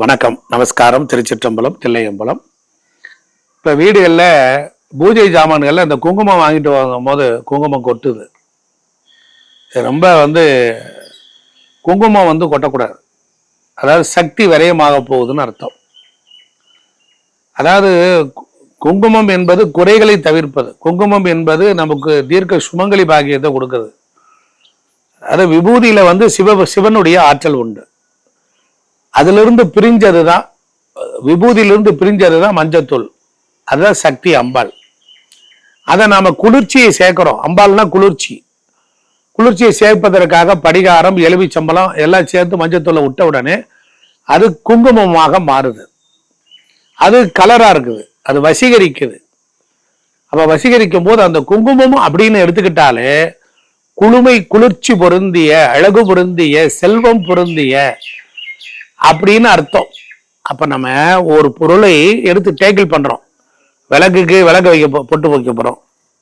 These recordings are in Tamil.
வணக்கம். நமஸ்காரம். திருச்சிற்றம்பலம் தில்லையம்பலம். இப்போ வீடுகளில் பூஜை சாமான்களில் இந்த குங்குமம் வாங்கிட்டு வாங்கும் போது குங்குமம் கொட்டுது. ரொம்ப வந்து குங்குமம் வந்து கொட்டக்கூடாது. அதாவது சக்தி விரயமாக போகுதுன்னு அர்த்தம். அதாவது கு- குங்குமம் என்பது குறைகளை தவிர்ப்பது. குங்குமம் என்பது நமக்கு தீர்க்க சுமங்கலி பாக்கியத்தை கொடுக்குது. அது விபூதியில் வந்து சிவ சிவனுடைய ஆற்றல் உண்டு. அதிலிருந்து பிரிஞ்சது தான் விபூதியிலிருந்து பிரிஞ்சது தான் மஞ்சத்தூள். அதுதான் சக்தி அம்பாள். அதை நாம குளிர்ச்சியை சேர்க்குறோம். அம்பாள்னா குளிர்ச்சி. குளிர்ச்சியை சேர்ப்பதற்காக படிகாரம் எலுமிச்சம்பளம் எல்லாம் சேர்த்து மஞ்சத்தூளை விட்ட உடனே அது குங்குமமாக மாறுது. அது கலரா இருக்குது. அது வசீகரிக்குது. அப்ப வசீகரிக்கும் போது அந்த குங்குமம் அப்படின்னு எடுத்துக்கிட்டாலே குளுமை குளிர்ச்சி பொருந்திய அழகு பொருந்திய செல்வம் பொருந்திய அப்படின்னு அர்த்தம். அப்ப நம்ம ஒரு பொருளை எடுத்து டேக்கிள் பண்றோம். விளக்குக்கு விளக்கு வைக்க பொட்டு வைக்க போறோம்.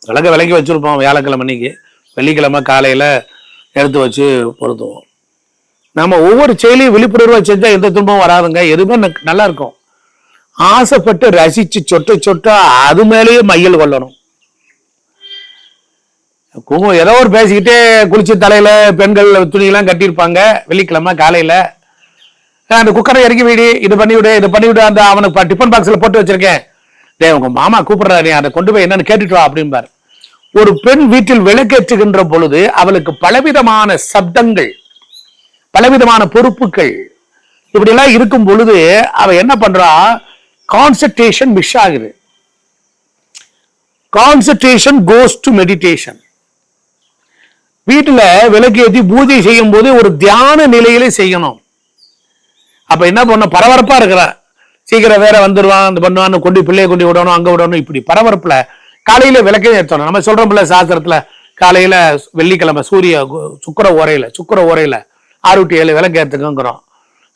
விளக்க விளக்கி வச்சிருப்போம் வியாழக்கிழமை அன்னைக்கு. வெள்ளிக்கிழமை காலையில எடுத்து வச்சு பொருத்துவோம். நம்ம ஒவ்வொரு செயலையும் விழிப்புணர்வா செஞ்சா எந்த துன்பமும் வராதுங்க. எதுவுமே ந- நல்லா இருக்கும். ஆசைப்பட்டு ரசிச்சு சொட்ட சொட்ட அது மேலேயே மையல் கொள்ளணும். குங்குமம் ஏதோ ஒரு பேசிக்கிட்டே குளிச்சு தலையில பெண்கள் துணியெல்லாம் கட்டியிருப்பாங்க. வெள்ளிக்கிழமை காலையில அந்த குக்கரை இறக்கி விடு இது பண்ணிவிடு இது பண்ணிவிடு அந்த அவனுக்கு டிஃபன் பாக்ஸில் போட்டு வச்சிருக்கேன். டே உங்க மாமா கூப்பிடுறாரு நீ அதை கொண்டு போய் என்னன்னு கேட்டுட்டு வா அப்படிம்பார். ஒரு பெண் வீட்டில் விளக்கேற்றுகின்ற பொழுது அவளுக்கு பலவிதமான சப்தங்கள் பலவிதமான பொறுப்புகள். இப்படி எல்லாம் இருக்கும் பொழுது அவ என்ன பண்றா? கான்சன்ட்ரேஷன் மிஸ் ஆகுது. கான்சன்ட்ரேஷன் கோஸ் டு மெடிடேஷன் வீட்டில் விளக்கு ஏற்றி பூஜை செய்யும் போது ஒரு தியான நிலையில செய்யணும். அப்ப என்ன பண்ணும் பரபரப்பா இருக்கிறான் சீக்கிரம் வேற வந்துடுவான் அந்த பண்ணுவான்னு கொண்டு பிள்ளைய கொண்டு விடணும் அங்க விடணும் இப்படி பரபரப்புல. காலையில விளக்கே ஏற்றணும் நம்ம சொல்றோம்ல சாஸ்திரத்துல காலையில வெள்ளிக்கிழமை சூரிய சுக்கர சுக்கிர ஓரையில சுக்கிர ஓரையில ஆறு டு ஏழு விளக்கு ஏற்றுக்குங்கிறோம்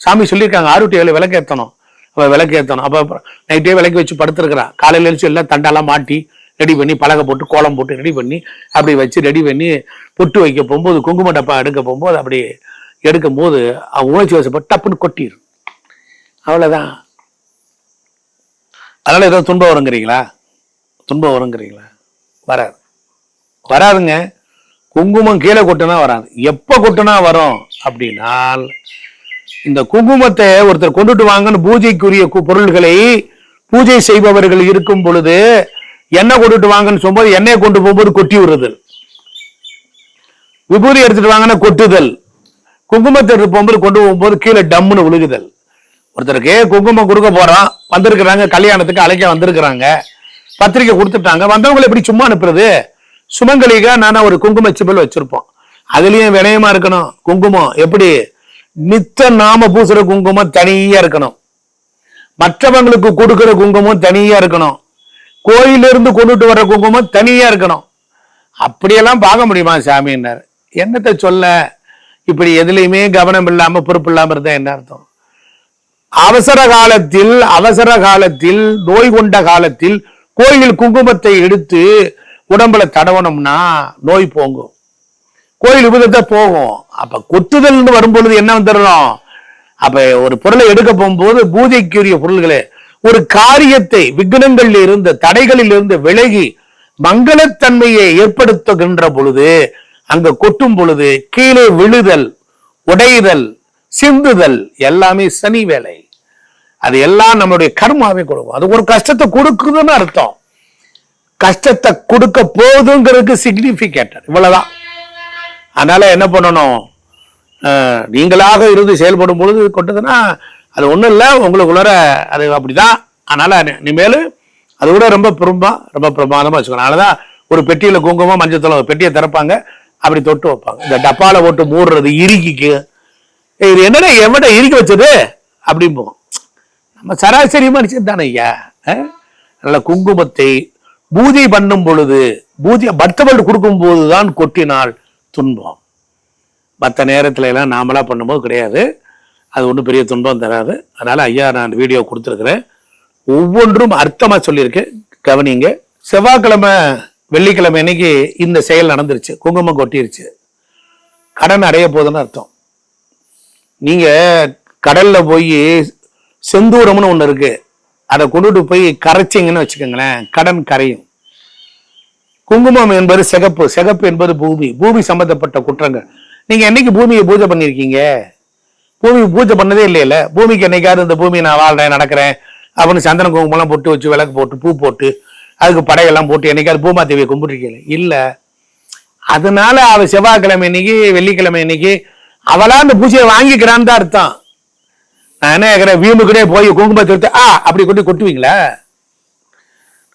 சாமி சொல்லியிருக்காங்க ஆறு டு ஏழு விளக்கு ஏற்றணும் அப்ப விளக்கு ஏற்றணும் அப்ப நைட்டே விளக்கு வச்சு படுத்திருக்கிறான் காலையில எழுச்சி எல்லாம் தண்டெல்லாம் மாட்டி ரெடி பண்ணி பலகை போட்டு கோலம் போட்டு ரெடி பண்ணி அப்படி வச்சு ரெடி பண்ணி பொட்டு வைக்க போகும்போது குங்கும டப்பா எடுக்க போகும்போது அப்படி எடுக்கும் போது அவன் உணர்ச்சி வசப்பட்டு டப்புன்னு கொட்டிடும் அவ்வளோதான் அதனால் ஏதோ துன்பம் வருங்கிறீங்களா? துன்பம் வருங்கிறீங்களா? வராது. வராதுங்க. குங்குமம் கீழே கொட்டுனா வராது. எப்போ கொட்டுனா வரும்? அப்படின்னால் இந்த குங்குமத்தை ஒருத்தர் கொண்டுட்டு வாங்கன்னு பூஜைக்குரிய கு- பொருள்களை பூஜை செய்பவர்கள் இருக்கும் பொழுது எண்ணெய் கொண்டுட்டு வாங்கன்னு சொல்லும்போது எண்ணெயை கொண்டு போகும்போது கொட்டி விடுறது. விபூதி எடுத்துட்டு வாங்கன்னா கொட்டுதல். குங்குமத்தை எடுத்து போகும்போது கொண்டு போகும்போது கீழே டம்முன்னு விழுகுதல். ஒருத்தருக்கு குங்குமம் கொடுக்க போறோம் வந்திருக்கிறாங்க கல்யாணத்துக்கு அழைக்க வந்திருக்கிறாங்க பத்திரிக்கை கொடுத்துட்டாங்க வந்தவங்களை எப்படி சும்மா அனுப்புறது? சுமங்கலிகா நானா ஒரு குங்கும சிப்பல் வச்சிருப்போம். அதுலயும் வினயமா இருக்கணும் குங்குமம் எப்படி? நித்த நாம பூசுற குங்குமம் தனியா இருக்கணும். மற்றவங்களுக்கு கொடுக்கிற குங்குமம் தனியா இருக்கணும். கோயிலிருந்து கொண்டுட்டு வர்ற குங்குமம் தனியா இருக்கணும். அப்படியெல்லாம் பார்க்க முடியுமா சாமின்னார் என்னத்தை சொல்ல? இப்படி எதுலையுமே கவனம் இல்லாம பொறுப்பு இல்லாம இருந்தா என்ன அர்த்தம்? அவசர காலத்தில் அவசர காலத்தில் நோய் கொண்ட காலத்தில் கோயில் குங்குமத்தை எடுத்து உடம்புல தடவணும்னா நோய் போங்கும். கோயில் விபதத்தை போகும். அப்ப கொத்துதல்னு வரும்பொழுது என்ன வந்துடணும்? அப்ப ஒரு பொருளை எடுக்க போகும்போது பூஜைக்குரிய பொருள்களே ஒரு காரியத்தை விக்னங்களில் இருந்து தடைகளில் இருந்து விலகி மங்களத்தன்மையை ஏற்படுத்துகின்ற பொழுது அங்க கொட்டும் பொழுது கீழே விழுதல் உடைதல் சிந்துதல் எல்லாமே சனி வேலை. அது எல்லாம் நம்மளுடைய கர்மாவே கொடுக்கும். அது ஒரு கஷ்டத்தை கொடுக்குதுன்னு அர்த்தம். கஷ்டத்தை கொடுக்க போகுதுங்கிறதுக்கு சிக்னிபிகேட்டர் இவ்வளவுதான். அதனால என்ன பண்ணணும்? நீங்களாக இருந்து செயல்படும் பொழுது கொட்டதுன்னா அது ஒன்றும் இல்லை உங்களுக்குள்ளார அது அப்படிதான். அதனால இனிமேல் அது கூட ரொம்ப பிரமா ரொம்ப பிரமாதமாக வச்சுக்கணும். அதனாலதான் ஒரு பெட்டியில் குங்குமம் மஞ்சள் ஒரு பெட்டியை திறப்பாங்க. அப்படி தொட்டு வைப்பாங்க. இந்த டப்பால போட்டு மூடுறது இறுக்கிக்கு. இது என்னடா எவ்வளோ இறுக்கி வச்சது? அப்படிம்போம் நம்ம சராசரி மனுஷன் தானே ஐயா நல்ல குங்குமத்தை பூஜை பண்ணும் பொழுது பூஜை மற்றவர்கள் கொடுக்கும் போது தான் கொட்டினால் துன்பம். மற்ற நேரத்துல எல்லாம் நாமளா பண்ணும்போது கிடையாது. அது ஒன்றும் பெரிய துன்பம் தராது. அதனால ஐயா நான் வீடியோ கொடுத்துருக்குறேன். ஒவ்வொன்றும் அர்த்தமாக சொல்லியிருக்கேன். கவனிங்க. செவ்வாய்க்கிழமை வெள்ளிக்கிழமை அன்னைக்கு இந்த செயல் நடந்துருச்சு. குங்குமம் கொட்டிருச்சு. கடன் அடைய போகுதுன்னு அர்த்தம். நீங்க கடல்ல போய் செந்தூரம்னு ஒண்ணு இருக்கு. அதை கொண்டுட்டு போய் கரைச்சிங்கன்னு வச்சுக்கோங்களேன் கடன் கரையும். குங்குமம் என்பது சிகப்பு சிகப்பு என்பது பூமி. பூமி சம்பந்தப்பட்ட குற்றங்கள். நீங்க என்னைக்கு பூமியை பூஜை பண்ணியிருக்கீங்க பூமி பூஜை பண்ணதே இல்லையில பூமிக்கு என்னைக்காவது இந்த பூமி நான் வாழ்றேன் நடக்கிறேன் அப்படின்னு சந்தன குங்குமம்லாம் போட்டு வச்சு விளக்கு போட்டு பூ போட்டு அதுக்கு படையெல்லாம் போட்டு என்னைக்காவது பூமா தேவியை கும்பிட்டுருக்கீங்க இல்லை. அதனால அவ செவ்வாய்க்கிழமை இன்னைக்கு வெள்ளிக்கிழமை இன்னைக்கு அவளா அந்த பூஜையை வாங்கிக்கிறான்னு தான் அர்த்தம். நான் என்ன கேட்கிறேன் வீம்புக்கிட்டே போய் குங்குமத்தை எடுத்து ஆ அப்படி கொண்டு கொட்டுவீங்களா?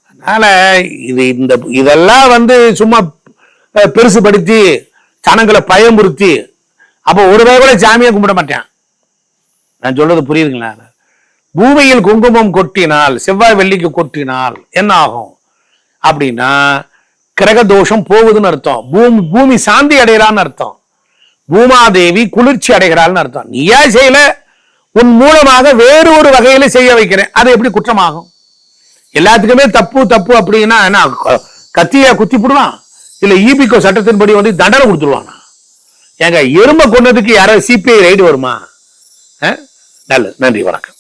அதனால இது இந்த இதெல்லாம் வந்து சும்மா பெருசுபடுத்தி ஜனங்களை பயமுறுத்தி அப்போ ஒரு வேளை கூட சாமியை கும்பிட மாட்டேன். நான் சொல்றது புரியுதுங்களா? பூமியில் குங்குமம் கொட்டினால் செவ்வாய் வெள்ளிக்கு கொட்டினால் என்ன ஆகும்? அப்படின்னா கிரக தோஷம் போகுதுன்னு அர்த்தம். பூமி பூமி சாந்தி அடைகிறான்னு அர்த்தம். பூமாதேவி குளிர்ச்சி அடைகிறாள்னு அர்த்தம். நீயா செய்யல? உன் மூலமாக வேறு ஒரு வகையில செய்ய வைக்கிறேன். அது எப்படி குற்றமாகும்? எல்லாத்துக்குமே தப்பு தப்பு அப்படின்னா என்ன? கத்திய குத்தி போடுவான். இல்ல ஈபிகோ சட்டத்தின்படி வந்து தண்டனை கொடுத்துருவானா? ஏங்க எறும்பை கொண்டதுக்கு யாராவது சிபிஐ ரைடு வருமா? நல்லது. நன்றி வணக்கம்.